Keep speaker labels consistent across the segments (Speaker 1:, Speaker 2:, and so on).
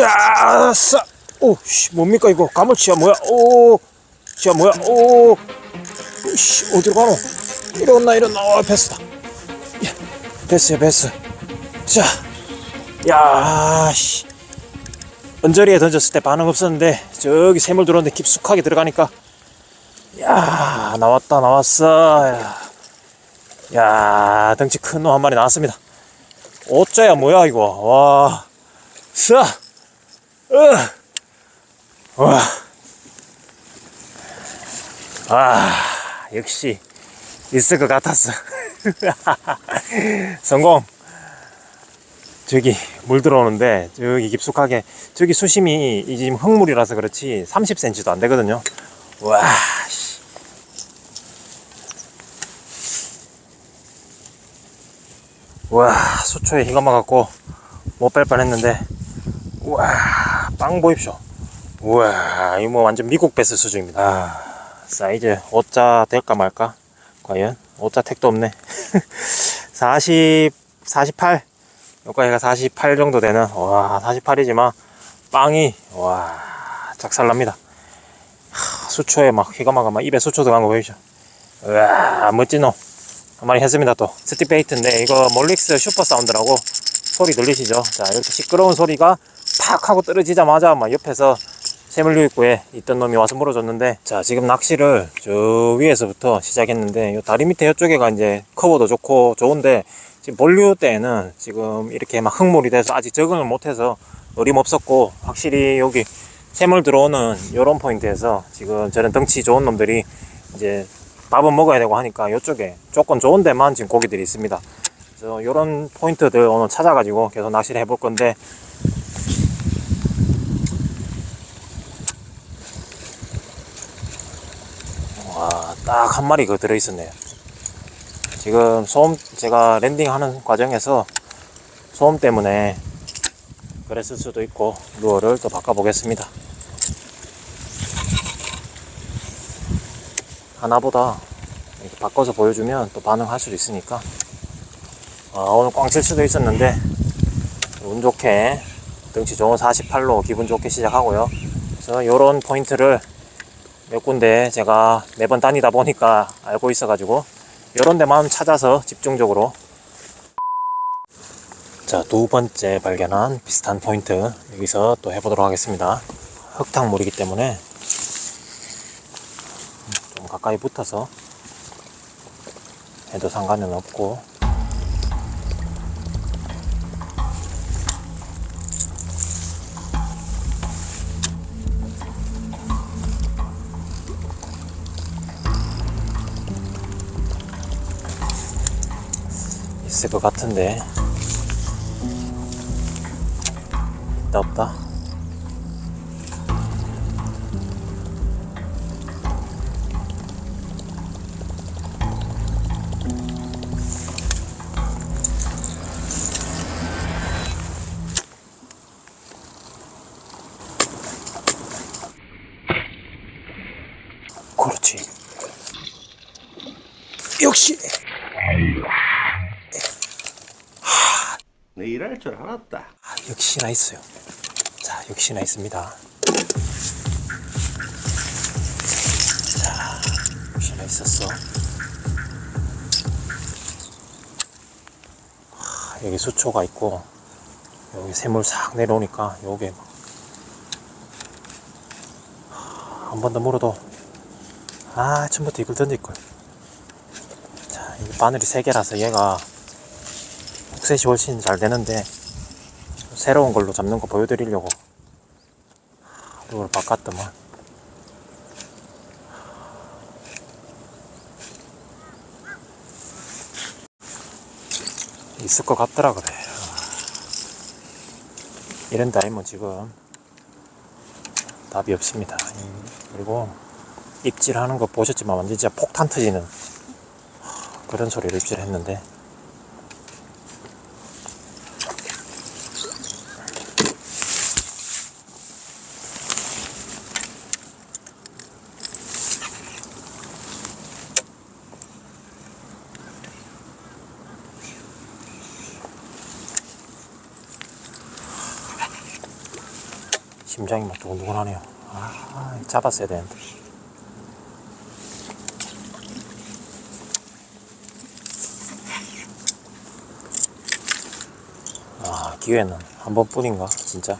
Speaker 1: 됐다. 오차, 싸. 오, 씨, 뭡니까 이거? 가물치야 뭐야? 오, 자 뭐야? 오, 씨, 어디로 가노? 이러나 이러나, 어, 베스다. 야, 베스야 베스. 자, 야, 씨. 언저리에 던졌을 때 반응 없었는데 저기 새물 들어오는데 깊숙하게 들어가니까 야 나왔다 나왔어 야, 야 덩치 큰 놈 한 마리 나왔습니다 어짜야 뭐야 이거 와 싸, 으, 와, 아 역시 있을 것 같았어. 성공. 저기 물 들어오는데 저기 깊숙하게 저기 수심이 이 지금 흙물이라서 그렇지 30cm도 안 되거든요. 와, 씨. 와, 수초에 희가 막았고 못 뺄 뻔했는데, 와, 빵 보입쇼. 우와, 이거 뭐 완전 미국 베스 수준입니다. 아, 사이즈 5자 될까 말까? 과연 5자 택도 없네. 40, 48. 여기가 48 정도 되는 와 48이지만 빵이 와 작살납니다 하, 수초에 막 휘가마가 막 입에 수초 들어간 거 보이죠 우와 멋진 놈 한 마리 했습니다 또 스틱베이트인데 이거 몰릭스 슈퍼 사운드라고 소리 들리시죠 자 이렇게 시끄러운 소리가 팍 하고 떨어지자마자 막 옆에서 새물류입구에 있던 놈이 와서 물어줬는데 자 지금 낚시를 저 위에서부터 시작했는데 요 다리 밑에 이쪽에가 이제 커버도 좋고 좋은데 지금 본류 때는 지금 이렇게 막 흙물이 돼서 아직 적응을 못해서 어림없었고 확실히 여기 새물 들어오는 요런 포인트에서 지금 저런 덩치 좋은 놈들이 이제 밥은 먹어야 되고 하니까 이쪽에 조건 좋은 데만 지금 고기들이 있습니다. 그래서 요런 포인트들 오늘 찾아가지고 계속 낚시를 해볼 건데 와, 딱 한 마리 그 들어있었네요. 지금 소음, 제가 랜딩하는 과정에서 소음 때문에 그랬을 수도 있고, 루어를 또 바꿔 보겠습니다. 하나보다 이렇게 바꿔서 보여주면 또 반응할 수도 있으니까. 아, 오늘 꽝 칠 수도 있었는데, 운 좋게 덩치 좋은 48로 기분 좋게 시작하고요. 그래서 요런 포인트를 몇 군데 제가 매번 다니다 보니까 알고 있어가지고 이런 데만 찾아서 집중적으로. 자 두 번째 발견한 비슷한 포인트 여기서 또 해보도록 하겠습니다. 흙탕물이기 때문에 좀 가까이 붙어서 해도 상관은 없고 있을 것 같은데. 있다 없다. 그렇지. 역시
Speaker 2: 내 일할 줄 알았다.
Speaker 1: 아, 역시나 있어요. 자, 역시나 있습니다. 자, 역시나 있었어. 아, 여기 수초가 있고, 여기 새물 싹 내려오니까, 요게 막. 한번 더 물어도, 아, 처음부터 이걸 던질걸. 자, 이 바늘이 세 개라서 얘가 옥셋이 훨씬 잘 되는데 새로운 걸로 잡는 거 보여드리려고. 이걸 바꿨더만. 있을 것 같더라 그래. 이런 다이면 지금 답이 없습니다. 그리고 입질하는 거 보셨지만 완전 진짜 폭탄 터지는 그런 소리를 입질했는데 심장이 막 두근두근하네요. 아, 잡았어야 되는데. 아, 기회는 한 번뿐인가, 진짜?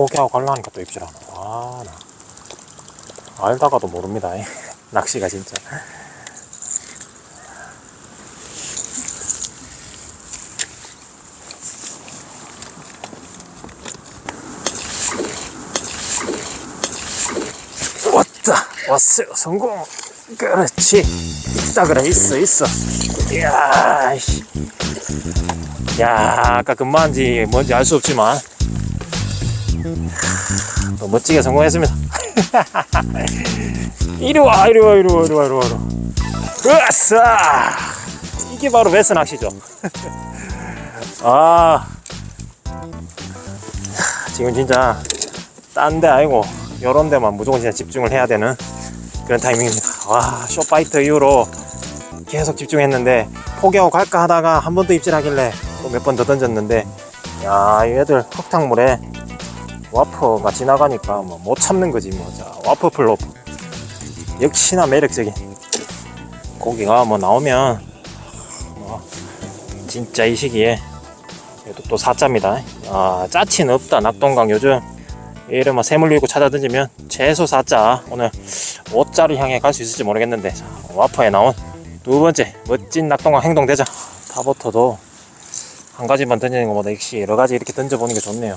Speaker 1: 포기하고 갈라니까 또 입질 않아. 아, 나. 알다가도 모릅니다. 낚시가 진짜. 왔다 왔어요 성공 그렇지 있다 그래 있어 있어 이야 씨. 야 아까 금마한지 뭔지 알 수 없지만 또 멋지게 성공했습니다. 이리 와 이리 와 이리 와 이리 와 이리 와 이리 와. 으싸 이게 바로 베스 낚시죠. 아. 지금 진짜 딴 데 아니고 요런 데만 무조건 진짜 집중을 해야 되는 그런 타이밍입니다. 와, 쇼파이터 이후로 계속 집중했는데 포기하고 갈까 하다가 한 번 더 입질하길래 또 몇 번 더 던졌는데 야, 이 애들 흙탕물에 와퍼가 지나가니까 뭐 못 참는 거지 뭐. 자, 와퍼 플로프. 역시나 매력적인 고기가 뭐 나오면 뭐 진짜 이 시기에 그래도 또 사자입니다. 아, 짜치는 없다. 낙동강 요즘 이를 뭐 샘을 밀고 찾아 던지면 최소 4자 오늘 5자를 향해 갈 수 있을지 모르겠는데 자, 와퍼에 나온 두 번째 멋진 낙동강 행동대장 타버터도 한 가지만 던지는 것보다 역시 여러 가지 이렇게 던져보는 게 좋네요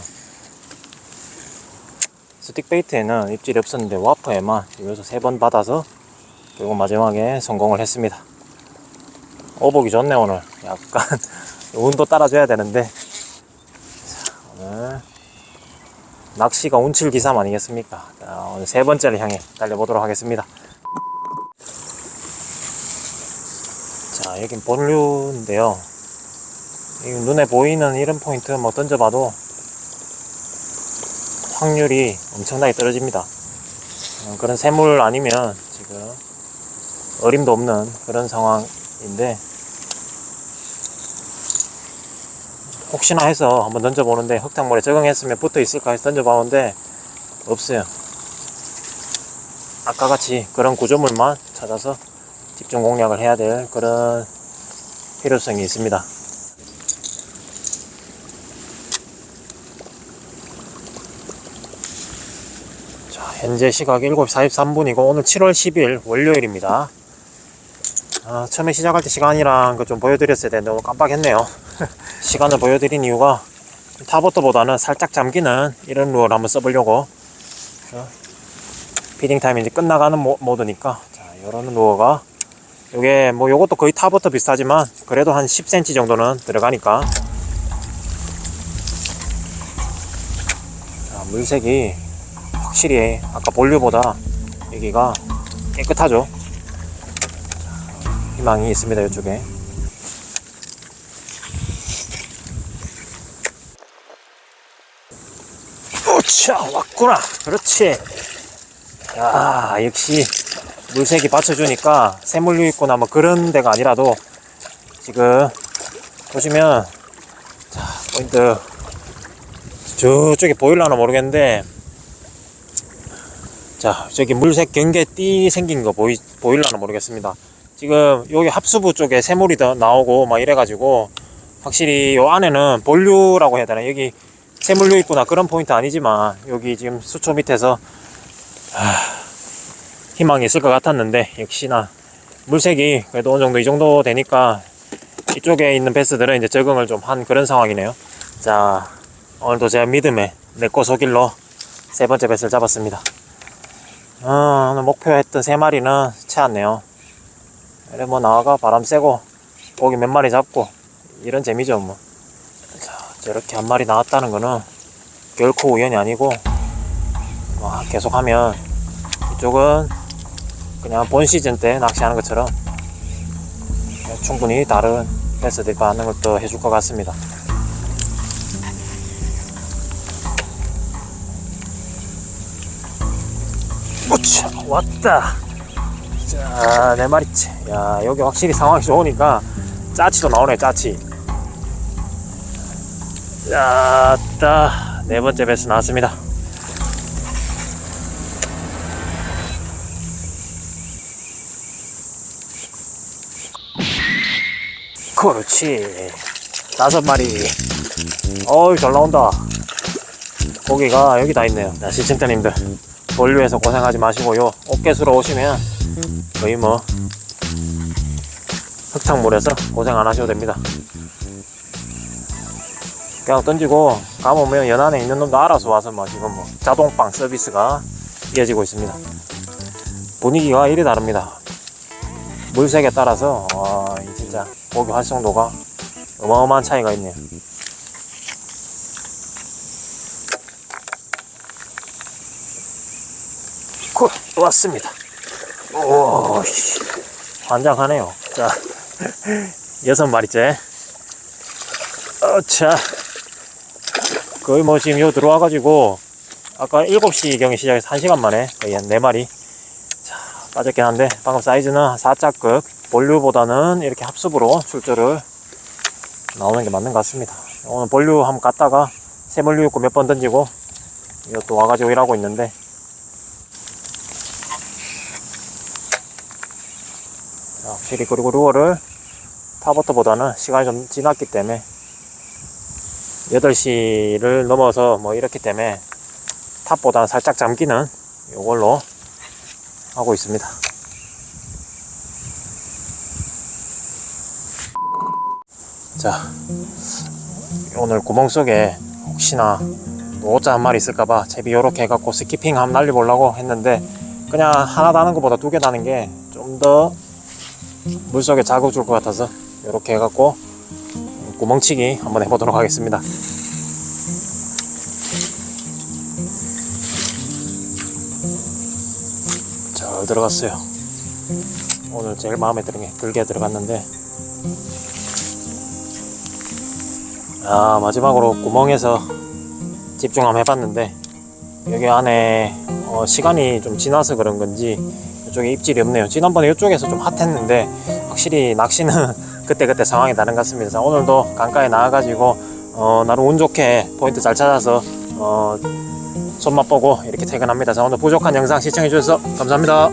Speaker 1: 스틱베이트에는 입질이 없었는데 와퍼에만 여기서 세 번 받아서 그리고 마지막에 성공을 했습니다 오보기 좋네 오늘 약간 운도 따라줘야 되는데 자, 오늘 낚시가 운칠 기삼 아니겠습니까? 자, 오늘 세 번째를 향해 달려보도록 하겠습니다. 자, 여긴 본류인데요. 이 눈에 보이는 이런 포인트 뭐 던져봐도 확률이 엄청나게 떨어집니다. 어, 그런 새물 아니면 지금 어림도 없는 그런 상황인데 혹시나 해서 한번 던져보는데 흙탕물에 적응했으면 붙어 있을까 해서 던져봤는데 없어요. 아까 같이 그런 구조물만 찾아서 집중 공략을 해야 될 그런 필요성이 있습니다. 자, 현재 시각 7시 43분이고 오늘 7월 10일 월요일입니다. 아, 처음에 시작할 때 시간이랑 그 좀 보여드렸어야 되는데 오늘 깜빡했네요. 시간을 보여드린 이유가 타버터보다는 살짝 잠기는 이런 루어를 한번 써보려고 자, 피딩 타임이 이제 끝나가는 모, 모드니까 자, 이런 루어가 요게 뭐 요것도 거의 타버터 비슷하지만 그래도 한 10cm 정도는 들어가니까 자, 물색이 확실히 아까 볼류보다 여기가 깨끗하죠? 자, 희망이 있습니다 이쪽에. 오차 왔구나. 그렇지. 야 역시 물색이 받쳐주니까 새물류 있거나 뭐 그런 데가 아니라도 지금 보시면 자 포인트 저쪽에 보일라나 모르겠는데 자 저기 물색 경계 띠 생긴 거 보이, 보일라나 모르겠습니다 지금 여기 합수부 쪽에 새물이 더 나오고 막 이래 가지고 확실히 요 안에는 본류라고 해야 되나 여기 새물류 있구나 그런 포인트 아니지만 여기 지금 수초 밑에서 아, 희망이 있을 것 같았는데 역시나 물색이 그래도 어느 정도 이 정도 되니까 이쪽에 있는 베스들은 이제 적응을 좀 한 그런 상황이네요. 자 오늘도 제가 믿음에 내꺼 소길로 세 번째 베스를 잡았습니다. 어, 목표했던 세 마리는 채웠네요. 이래 뭐 나와가 바람 쐬고 고기 몇 마리 잡고 이런 재미죠 뭐. 자, 저렇게 한 마리 나왔다는 거는 결코 우연이 아니고 와, 계속하면 이쪽은 그냥 본 시즌 때 낚시하는 것처럼 충분히 다른 베스들이 받는 것도 해줄 것 같습니다. 왔다. 자, 네 마리째. 야, 여기 확실히 상황이 좋으니까 짜치도 나오네, 짜치. 야, 따. 네 번째 베스 나왔습니다. 그렇지. 다섯 마리. 어이, 잘 나온다. 고기가 여기 다 있네요. 자, 시청자님들. 본류에서 고생하지 마시고요. 어깨수로 오시면 거의 뭐 흑창물에서 고생 안 하셔도 됩니다. 그냥 던지고 감으면 연안에 있는 놈도 알아서 와서 뭐 지금 뭐 자동빵 서비스가 이어지고 있습니다. 분위기가 이리 다릅니다. 물색에 따라서 와, 이 진짜 고기 활성도가 어마어마한 차이가 있네요. 굿, 왔습니다. 오, 씨, 환장하네요. 자, 여섯 마리째. 어차. 거의 뭐 지금 요 들어와가지고, 아까 7시경에 시작해서 1시간 만에 거의 한 4마리. 자, 빠졌긴 한데, 방금 사이즈는 4자급, 본류보다는 이렇게 합습으로 출조를 나오는 게 맞는 것 같습니다. 오늘 본류 한번 갔다가, 새물류 있고 몇 번 던지고, 이것도 와가지고 일하고 있는데, 확실히 그리고 루어를 타버터보다는 시간이 좀 지났기 때문에 8시를 넘어서 뭐 이렇기 때문에 탑보다는 살짝 잠기는 이걸로 하고 있습니다. 자, 오늘 구멍 속에 혹시나 오자 한 마리 있을까봐 제비 요렇게 해갖고 스키핑 한번 날려보려고 했는데 그냥 하나 다는 것보다 두 개 다는 게 좀 더 물속에 자극 줄 것 같아서 이렇게 해갖고 구멍치기 한번 해보도록 하겠습니다. 잘 들어갔어요. 오늘 제일 마음에 들게, 들게 들어갔는데 아 마지막으로 구멍에서 집중 한번 해봤는데 여기 안에 어, 시간이 좀 지나서 그런 건지 이쪽에 입질이 없네요. 지난번에 이쪽에서 좀 핫했는데 확실히 낚시는 그때그때 상황이 다른 것 같습니다. 자, 오늘도 강가에 나와가지고 어, 나름 운 좋게 포인트 잘 찾아서 어, 손맛 보고 이렇게 퇴근합니다. 자, 오늘 부족한 영상 시청해 주셔서 감사합니다.